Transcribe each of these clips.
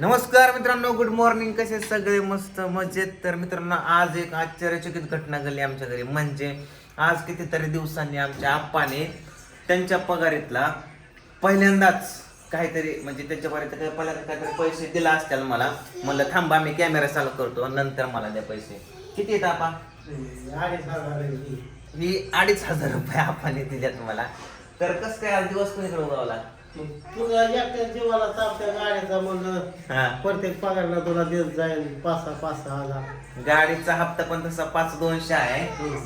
नमस्कार मित्रांनो good morning कसे सगळे? मस्त मजेत. तर मित्रांनो आज एक आश्चर्यचकित घटना घडली आमच्या घरी. म्हणजे आज कितीतरी दिवसांनी आमच्या आप्पाने त्यांच्या पगारीतला पहिल्यांदाच काहीतरी म्हणजे त्यांच्या पगारीत काही पहिल्यांदा काहीतरी पैसे दिला असतील मला. म्हणलं थांबा मी कॅमेरा चालू करतो नंतर मला द्या पैसे. किती येत आपा अडीच हजार आहे ही. अडीच हजार रुपये आपाने दिल्यात मला. तर कसं काय आज दिवस कोणीकडे एकट्या जीवाला चालत्या गाड्याचा म्हणलं हा. प्रत्येक पगारला तुला देत जाईल पाच सहा पाच सहा हजार. गाडीचा हप्ता पण तसा पाच दोनशे आहे. हम्म.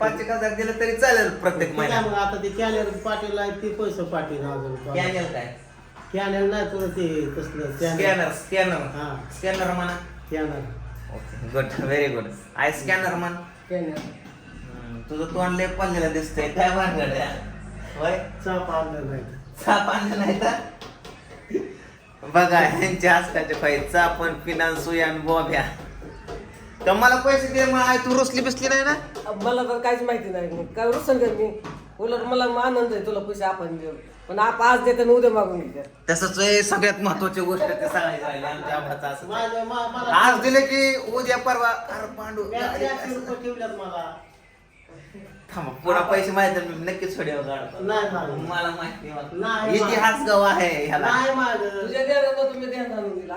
पाच एक हजार दिलं तरी चालेल प्रत्येक महिन्यात. मग आता ते कॅनेल पाटील आहे ते पैसे पाटील अजून. स्कॅनर काय? कॅनेल नाही तुला ते तसलं स्कॅनर स्कॅनर. हा. स्कॅनर म्हणा. Canal. Okay good very good I scanner म्हण. हम्म, तुझं तोंड लेप पडलेलं दिसतंय. काय भानगड आहे? होय? चाप आणलं नाही. चाप आणलं नाही तर? बघा यांच्या आजकालचे पाहिजे चापण पिनान सुयान बॉब्या. तर मला पैसे दे मग आय तू रुसली बिसली नाही ना? मला तर काहीच माहिती नाही. मग काय रुसन कर मी? उलट मला आनंद आहे तुला पैसे आपण देऊ पण आप आज देते आणि उद्या मागून घेते. तसंच हे सगळ्यात महत्वाची गोष्ट ते सांगायची राहिली आमच्या आबाचं असं. माझ्या मा- मला आज दिले की उद्या परवा अरे पांडू ठेवल्यात मला. थांबा, पुन्हा पैसे माहिती मी नक्कीच व्हिडिओ काढतो. नाही. मला माहिती नाही, इतिहास गव आहे ह्याला. नाही तुझ्या तुम्ही ध्यान दिला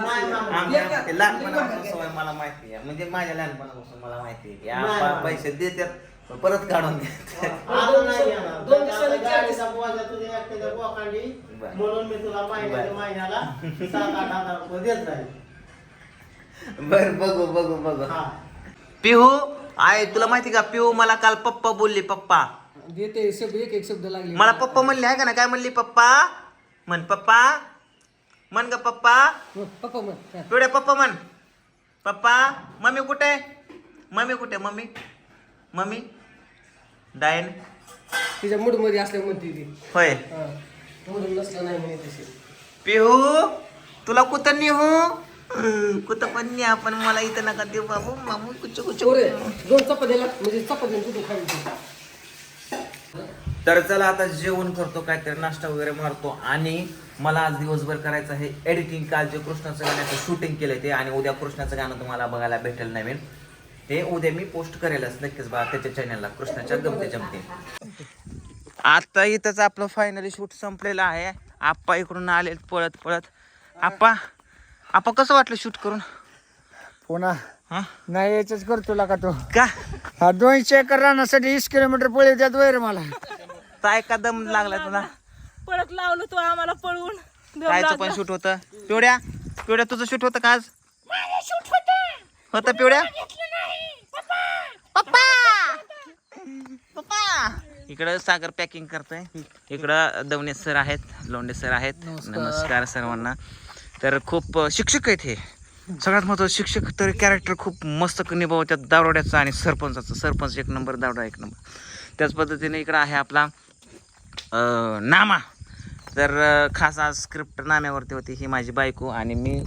नाही, नाही. आमच्या ते लहानपणापासून सवय मला माहिती आहे. म्हणजे माझ्या लहानपणापासून मला माहिती आहे की नाही, आपण नाही. पैसे देतात पण परत काढून देतात. आता नाही येणार. दोन दिवसांनी आता गाडीचा बोजा तुझ्या एकट्याच्या बोकांडी. बरं. म्हणून मी तुला महिन्याच्या बरं. महिन्याला सात आठ हजार रुपये देत बर बघू बघू बघू. हा. पिहू आहे तुला माहिती का? पिहू मला काल पप्पा बोलली पप्पा. देते शब्द एक एक शब्द लागले. मला पप्पा म्हणले आहे का ना काय म्हणली पप्पा? म्हण पप्पा. म्हण ग पप्पा. हो, पप्पा मग हा. पिवड्या पप्पा म्हण. पप्पा मम्मी कुठे मम्मी कुठे मम्मी? मम्मी? डायन? तिच्या मूडमध्ये असल्या म्हणते ती होय मूड नसलं नाही म्हणे तशी. पिहू तुला कुठं नेहू? कुठं पण नाही आपण मला इथं नका देऊ बाबू. मामू कुच कुच. पोरे दोन चपात्याला म्हणजे चपात्या तुझं खायचं तर चला आता जेवण करतो काहीतरी नाश्ता वगैरे मारतो. आणि मला आज दिवसभर करायचं आहे एडिटिंग काल जे कृष्णाचं गाण्याचं शूटिंग केलंय ते. आणि उद्या कृष्णाचं गाणं तुम्हाला बघायला भेटेल नवीन. ते उद्या मी पोस्ट करेलच नक्कीच बघा त्याच्या चॅनलला कृष्णाच्या गमते जमते आता इथंच आपलं फायनली शूट संपलेलं आहे. आप्पा इकडून आले पळत पळत. आप्पा आप्पा कसं वाटलं शूट करून? पुन्हा? हा? नाही याच्याच करतो का तो? का? हा दोनशे एकर राहण्यासाठी वीस किलोमीटर पळी त्यात वैर मला. काय का दम लागला तुला. पळत लावलं तो आम्हाला पळवून. कायचं पण शूट होतं. पिवड्या पिवड्या तुझं शूट होतं का आज? होतं. पिवड्या? पप्पा! पप्पा! इकडं सागर पॅकिंग करतोय. इकडं दवणे सर आहेत लोंढे सर आहेत. नमस्कार सर्वांना. तर खूप शिक्षक आहेत हे. सगळ्यात महत्त्वाचं शिक्षक तर कॅरेक्टर खूप मस्त निभावतात. दारोड्याचं आणि सरपंचाचं. सरपंच एक नंबर दारोडा एक नंबर. त्याच पद्धतीने इकडं आहे आपला नामा. तर खास आज स्क्रिप्ट नाम्यावरती होती ही माझी बायको आणि मी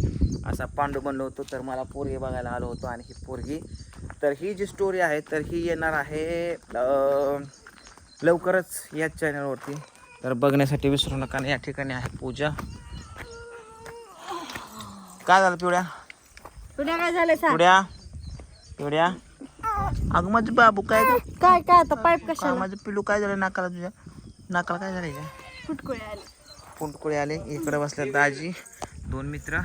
असा पांडू बनलो होतो. तर मला पोरगी बघायला आलो होतो आणि ही पोरगी. तर ही जी स्टोरी आहे तर ही येणार आहे लवकरच याच चॅनलवरती तर बघण्यासाठी विसरू नका या ठिकाणी आहे पूजा. काय झालं पिवड्या तुला काय सांग. पिवड्या पिवड्या अगं माझं बाबू काय गं? काय काय आता पाईप का कशाला? माझं पिलू काय झालं नाकाला तुझ्या? नाकाला काय झालं का फुटकुळे आले. इकडे बसले दाजी दोन मित्र.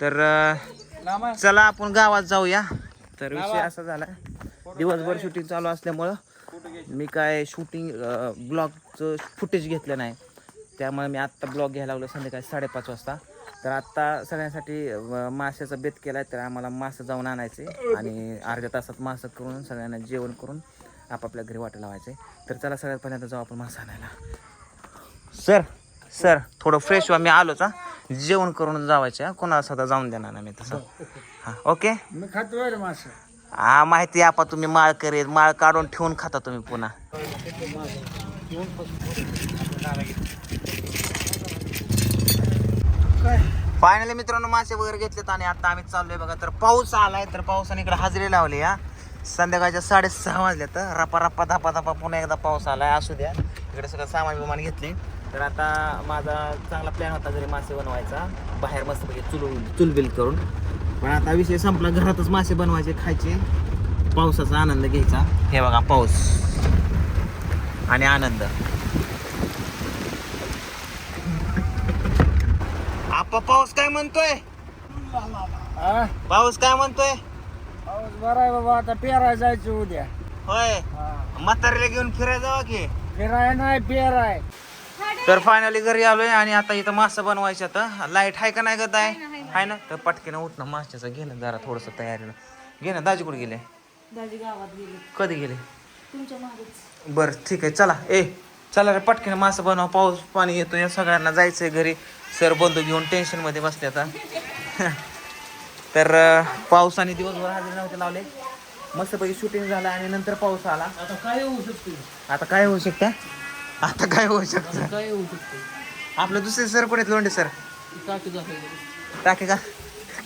तर अं, चला आपण गावात जाऊया. तर विषय असा झाला. दिवसभर शूटिंग चालू असल्यामुळं मी काय शूटिंग ब्लॉगचं फुटेज घेतलं नाही. त्यामुळे मी आत्ता ब्लॉग घ्यायला लागलो संध्याकाळी साडेपाच वाजता. तर आत्ता सगळ्यांसाठी माशाचा बेत केला आहे तर आम्हाला मासं जाऊन आणायचे आणि अर्ध्या तासात मासं करून सगळ्यांना जेवण करून आपापल्या घरी वाटा लावायचे. तर चला सगळ्यात पहिल्यांदा जाऊ आपण मासं आणायला. सर सर थोडं फ्रेश व्हा मी आलोच हा. जेवण करून जावायचे कोणाला स्वतः जाऊन देणार नाही मी तसं. हां ओके? मी खातो वैर मास. हा माहिती आहे आपा तुम्ही माळ करेल माळ काढून ठेवून खाता तुम्ही पुन्हा. फायनली मित्रांनो मासे वगैरे घेतलेत आणि आता आम्ही चाललोय बघा. तर पाऊस आलाय तर पावसाने इकडे हजेरी लावली हा. संध्याकाळच्या साडेसहा वाजल्या तर रपा रप्पा धापा धापा पुन्हा एकदा पाऊस आलाय असू द्या. इकडे सगळं सामान विमान घेतले. तर आता माझा चांगला प्लॅन होता जरी मासे बनवायचा बाहेर मस्तपैकी चुल चुलबिल करून. पण आता विषय संपला घरातच मासे बनवायचे खायचे. पावसाचा आनंद घ्यायचा. हे बघा पाऊस आणि आनंद. आपा पाऊस काय म्हणतोय? हा? पाऊस काय म्हणतोय? पाऊस बरा आहे बाबा आता पेराय जायचं उद्या. होय. हा. म्हातारीला घेऊन फिरायला जावा की? फिराय नाही पेराय. तर फायनली घरी आलोय आणि आता इथं मासा बनवायचं आता लाइट आहे का नाही ग दाय आहे ना तर पटकीनं उठणं माशाचं घे ना जरा थोडस तयारीनं. घे ना दाजी कुठे गेले? दाजी गावात गेली. कधी गेले? तुमच्या मागच. बरं ठीक आहे चला. ए चला रे पटकीनं मासा बनवा पाऊस पाणी येतो या सगळ्यांना जायचंय घरी. सर बंधू घेऊन टेन्शनमध्ये बसले आता. तर पावसाने दिवसभर हजेरी नव्हते लावले. मस्तपैकी शूटिंग झालं आणि नंतर पाऊस आला. आता काय होऊ शकते? आता काय होऊ शकतं? आता काय होऊ शकतं? काय होऊ शकते? आपलं दुसरे सर कोण आहेत लोंढे सर? टाके का?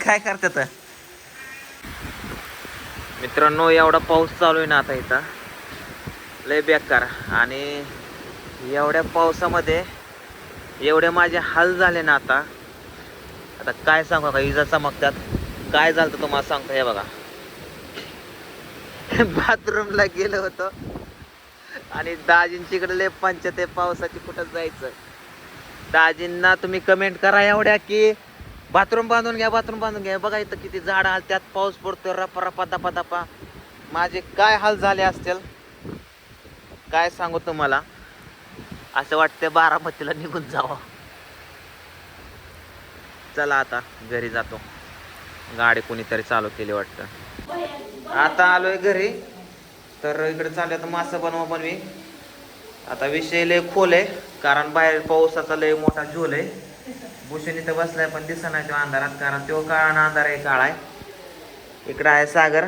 काय करतात? मित्रांनो एवढा पाऊस चालू आहे ना आता इथं. लय बेकार. आणि एवढ्या पावसामध्ये एवढे माझे हाल झाले ना आता. आता काय सांगू का इजा चमकतात. काय झालं तुम्हाला सांगतो हे बघा. बाथरूमला गेलो होतो. आणि दाजींची लय पंचायत आहे पावसाची कुठं जायचं? दाजींना तुम्ही कमेंट करा एवढ्या की बाथरूम बांधून घ्या बाथरूम बांधून घ्या. बघा इथं किती झाड आल त्यात पाऊस पडतोय रपा रपा दपा दपा माझे काय हाल झाले असतील? काय सांगू तुम्हाला? असं वाटतं बारामतीला निघून जावं. चला आता घरी जातो. गाडी कोणीतरी चालू केली वाटतं. आता आलोय घरी. तर इकडे चालू आता मासा बनवा बनवी. आता विषय लय खोल आहे कारण बाहेर पावसाचा लय मोठा झोल आहे. भूषण इथं बसलाय पण दिसत नाही तो अंधारात कारण तो काळा ना अंधार आहे काळा आहे. इकडं आहे सागर.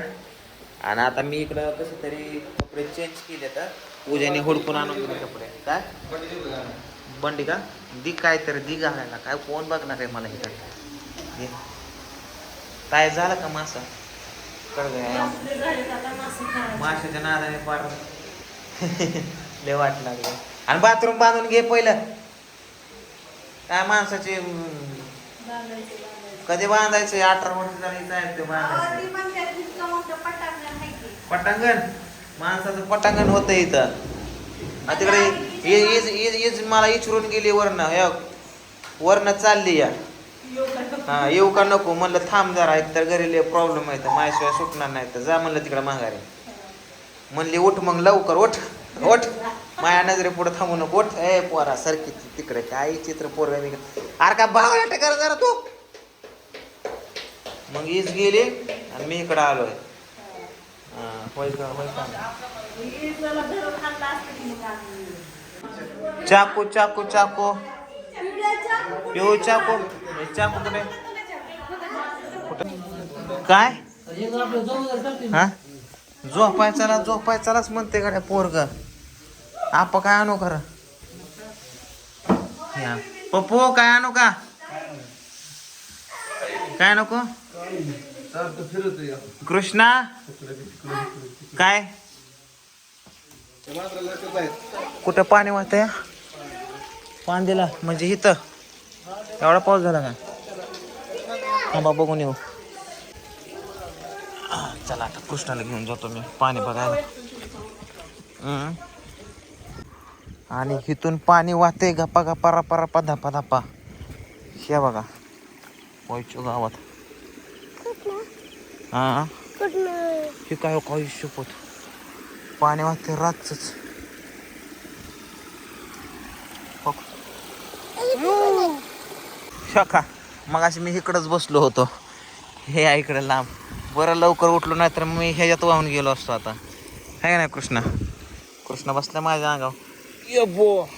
आणि आता मी इकडं कसं तरी कपडे चेंज केले तर पूजेने हुडकून आणून दिले कपडे काय? बंडी का? दी काय तर दी घालायला. काय कोण बघणार आहे मला इकडे. काय झालं का मासा? कळ माशाच्या नादाने पार लय वाट लागले. आणि बाथरूम बांधून घे पहिलं. काय माणसाची कधी बांधायचं? अठरा वर्ष झाली जायचं बांधायचं. पटांगण? माणसाचं पटांगण होतं इथं. आ तिकडे इ- इज इज इज मला इचरून गेली वरनं हे वरनं चालली या. हा येऊ का नको? म्हणलं थांब जरा एक तर घरी प्रॉब्लेम आहे तर माझ्याशिवाय सुटणार नाही. तर जा म्हणलं तिकडे माघारी. म्हणली उठ मग लवकर उठ. उठ. माया नजरे पुढे थांबू नको. उठ. ए पोरा सरकी तिकडे काय चित्र पोर अरे का भाव कर जरा तू? मग इज गेली आणि मी इकडे आलोय. चाकू चाकू चाकू. पिऊ चाकू. चाकू कुठे? काय? हा? झोपायचाला झोपायचालाच म्हणते गाड्या पोरग. आप काय आणू खरं? या. पप्पू काय आणू का? काय नको? कृष्णा? काय? कुठं पाणी वाहत पाणी दिला म्हणजे इथं. एवढा पाऊस झाला का? थांबा बघून येऊ. चला आता कृष्णाला घेऊन जातो मी पाणी बघायला. आणि इथून पाणी वाहते गप्पा गप्पा रपा रपा धपा धपा हे बघा वैचू गावात. हा. हे काय हो, काही शपथ पाणी वाहते रातच शका मग अशी मी इकडंच बसलो होतो. हे आहे इकडे लांब. बरं लवकर उठलो नाही तर मी ह्याच्यात वाहून गेलो असतो आता. आहे का नाही कृष्णा? कृष्णा बसला माझ्या अंगावर. ये बो.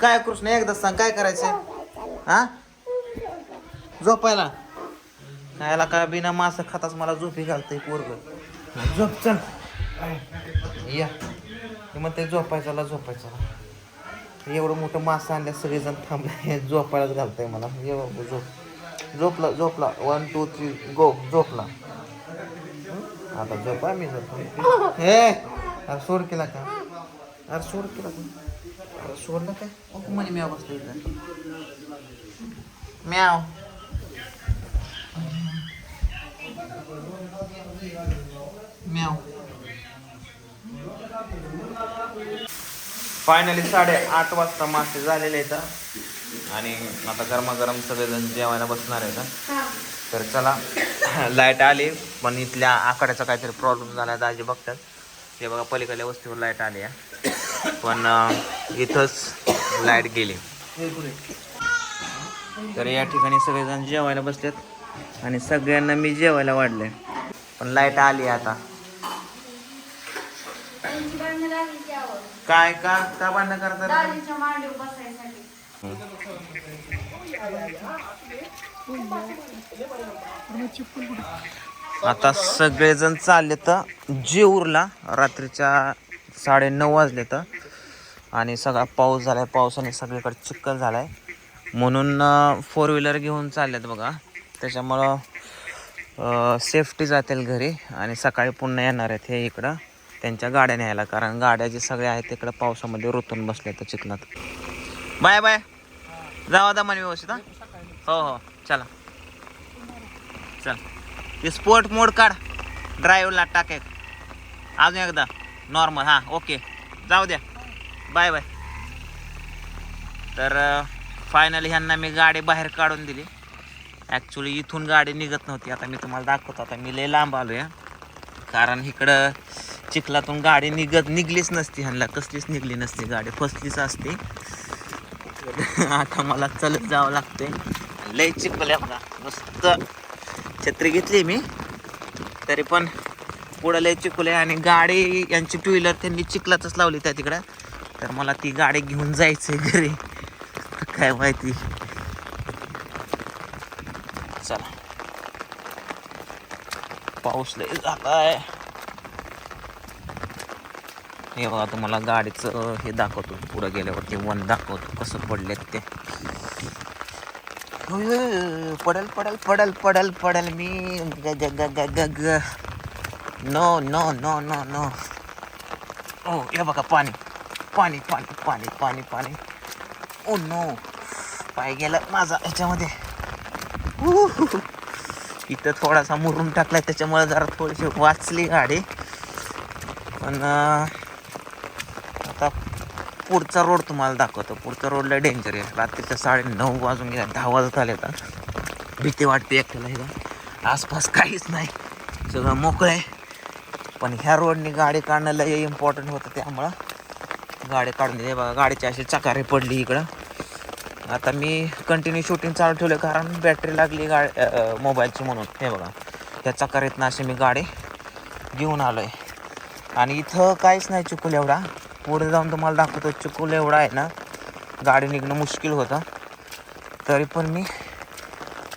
काय कृष्ण एकदा सांग काय करायचं हा? झोपायला? याला काय बिना मास खाताच मला झोपी घालतंय पोरग. झोप चल. या. हे म्हणते झोपायचाला झोपायचाला एवढं मोठं मास आणल्या सगळेजण थांबले. झोपायलाच घालतंय मला. ये बाबा झोप. झोपला झोपला. वन टू थ्री गो झोपला. आता झोप मी झोप. हे! अरे सोड केला का? अरे सोड केला का? सोडलं काय? ओके म्हणे म्याव बसलो इथं म्याव. म्याव. फायनली साडे आठ वाजता मासे झालेले आहेत आणि आता गरमागरम सगळेजण जेवायला बसणार आहेत तर चला लाइट आली पण इथल्या आकड्याचा काहीतरी प्रॉब्लेम झाला दाजी बघतात. ते बघा पलीकडल्या वस्तीवर लाइट आली आहे पण इथंच लाइट गेली. तर या ठिकाणी सगळेजण जेवायला बसलेत आणि सगळ्यांना मी जेवायला वाढले पण लाइट आली आता. काय का का करतात आता सगळेजण चालले तर जेऊरला रात्रीच्या साडे नऊ वाजले तर आणि सगळा पाऊस झाला आहे पावसाने सगळीकडे चिखल आहे म्हणून फोर व्हीलर घेऊन चालल्यात बघा. त्याच्यामुळं सेफ्टी जातील घरी आणि सकाळी पुन्हा येणार आहेत हे इकडं त्यांच्या गाड्या न्यायला कारण गाड्या जे सगळ्या आहेत तिकडं पावसामध्ये रुतून बसले तर चिखलात. Bye bye. जावा दमाने व्यवस्थित हा? हो हो. चला. चल. ते स्पोर्ट मोड काढ. ड्रायव्हरला टाक अजून एकदा. नॉर्मल हां. ओके जाऊ द्या. Bye bye. तर फायनली ह्यांना मी गाडी बाहेर काढून दिली. ॲक्च्युली इथून गाडी निघत नव्हती. आता मी तुम्हाला दाखवतो. आता मी लय लांब आलो आहे कारण इकडं चिखलातून गाडी निघत निघलीच नसती ह्यांना. कसलीच निघली नसती गाडी. फसलीच असती. आता मला चलत जावं लागतंय. लय चिखल आहे मस्त छत्री घेतली मी. तरी पण पुढं लय चिखल आहे आणि गाडी यांची टू व्हीलर त्यांनी चिखलातच लावली त्या तिकडं. तर मला ती गाडी घेऊन जायचंय घरी. काय माहिती. चला. पाऊस लय झालाय. हे बघा तुम्हाला गाडीचं हे दाखवतो. पुढं गेल्यावरती वन दाखवतो कसं पडलेत ते. पडल पडल पडल पडल पडल मी. ग ग ग ग ग ग. No no no no no ओ हे बघा पाणी. पाणी पाणी पाणी पाणी पाणी. Oh ओ नो पाय गेला माझा याच्यामध्ये इथं थोडासा मुरून टाकलाय त्याच्यामुळे जरा थोडीशी वाचली गाडी. पण आता पुढचा रोड तुम्हाला दाखवतो. पुढचा रोडला डेंजर आहे. रात्रीच्या साडे नऊ वाजून गेल्या दहा वाजत आले आता. भीती वाटते एकट्याला इथं. आसपास काहीच नाही. सगळं मोकळं आहे. पण ह्या रोडने गाडी काढणं लय इम्पॉर्टंट होतं त्यामुळं. गाडी काढून दिली बघा गाडीची अशी चकारे पडली इकडं. आता मी कंटिन्यू शूटिंग चालू ठेवलं कारण बॅटरी लागली गाडी मोबाईलची म्हणून. हे बघा ह्या चकारीतनं अशी मी गाडी घेऊन आलो आहे आणि इथं काहीच नाही चुकूल एवढा. पुढे जाऊन तुम्हाला दाखवतो चुकूल एवढा आहे ना गाडी निघणं मुश्किल होतं. तरी पण मी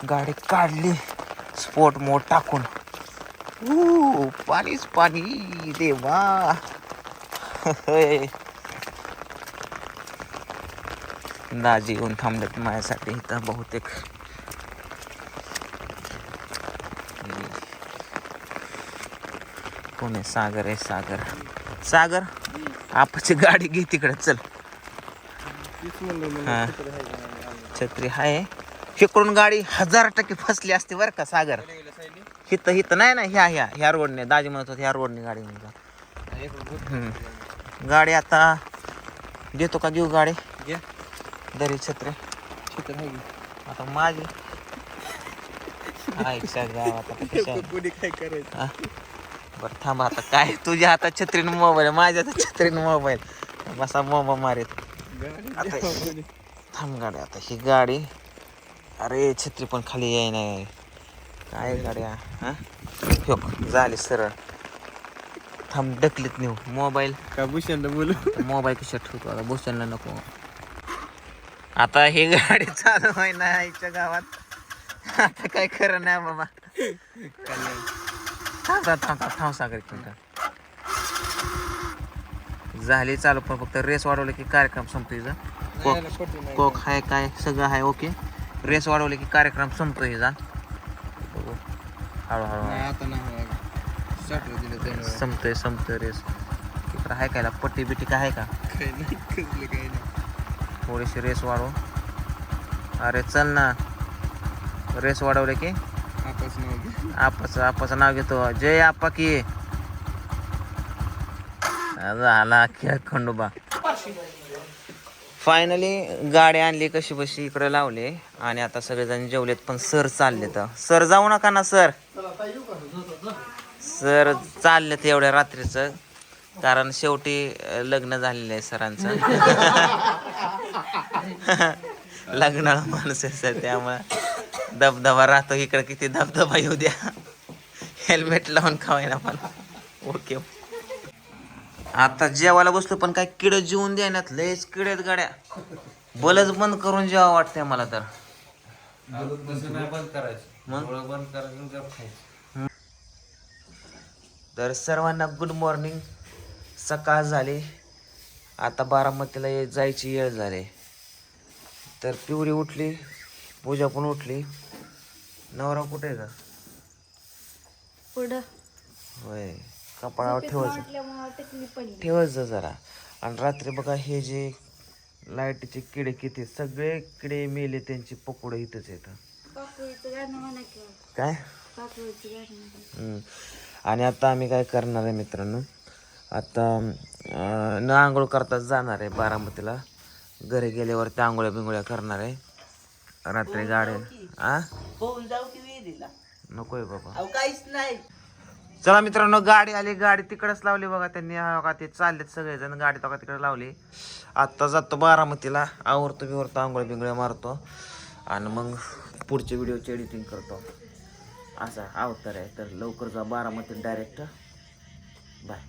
गाडी काढली स्पोर्ट मोड टाकून. ऊ, पाणीच पाणी देवा होय. दाजी येऊन थांबलेत माझ्यासाठी इथं बहुतेक. कोण आहे? सागर आहे सागर. सागर आपाची गाडी घे तिकडे चल. हा. छत्री आहे इकडून गाडी हजार टक्के फसली असते बरं का सागर? हिथं हिथं. नाही ना ह्या ह्या ह्या रोडने. दाजी म्हणत होते ह्या रोडने गाडी घेऊन गाडी आता देतो का घेऊ गाडी? दरी छत्री. आता माझी गावात? आता कशा- हा? बरं थांबा आता. काय? तुझ्या हातात छत्रीनं मोबाईल माझ्या हातात छत्रीनं मोबाईल बसा मोबा मारीत. आता थांब गाडी. आता ही गाडी. अरे छत्री पण खाली याय नाही. काय गाड्या? हा? ह्यो, झाली सरळ. थांब डकलीत नेऊ. मोबाईल. का भूषण बोलू? मोबाईल कशात ठेवतो? आता भूषणला नको. आता ही गाडी चालू आहे ना आईच्या गावात. आता काय खरं नाही बाबा. थांब थांब थांब सागर झाली चालू पण फक्त रेस वाढवलं की कार्यक्रम संपतो कोक कोक आहे काय सगळं आहे ओके. रेस वाढवले की कार्यक्रम संपतो हिचा हळूहळू संपतोय संपतोय रेस. इकडं आहे काय पट्टी बिट्टी काय आहे का? थोडीशी रेस वाढव. अरे चल ना. रेस वाढवले की? आपाचं आपाचं नाव घेतो. जय आपा की. झाला खेळ खंडोबा. फायनली गाडी आणली कशी बशी इकडे लावले. आणि आता सगळेजण जेवलेत पण सर चालले तर सर जाऊ नका ना सर. सर चाललेत एवढ्या रात्रीचं. कारण शेवटी लग्न झालेलं आहे सरांचं. लग्नाला माणूस आहे त्यामुळे दबदबा राहतो इकडे किती दबदबा येऊ द्या. हेल्मेट लावून खावायला पण. ओके आता जेवायला बसलो पण काय किड जेवून ना लयच किड आहेत गाड्या. बलच बंद करून जेवा वाटतंय मला तर. तर सर्वांना गुड मॉर्निंग सकाळ झाली. आता बारामतीला जायची वेळ झाली. तर पिवरी उठली पूजा पण उठली. नवरा कुठे आहे का? पुढं. होय कपाळावर ठेवायचं. ठेवायचं जरा. आणि रात्री बघा हे जे लाईटीचे किडे किती सगळे किडे मेले त्यांची पकोडं इथंच येतं काय. आणि आता आम्ही काय करणार आहे मित्रांनो? आता न आंघोळ करताच जाणार आहे बारामतीला. घरी गेल्यावर त्या आंघोळ्या बिंगोळ्या करणार आहे. रात्री गाडी आ? होऊन जाऊ की विहिरीला. नकोय बाबा. अहो काहीच नाही. चला मित्रांनो गाडी आली गाडी तिकडेच लावली बघा त्यांनी. हा बघा ते चाललेत सगळेजण गाडी बघा तिकडे लावली. आत्ता जातो बारामतीला. आवरतो बिवरतो आंघोळ बिंगोळ्या मारतो. आणि मग पुढच्या व्हिडिओची एडिटिंग करतो. असा अवतार आहे. तर लवकर जा बारामतीत डायरेक्ट. बाय.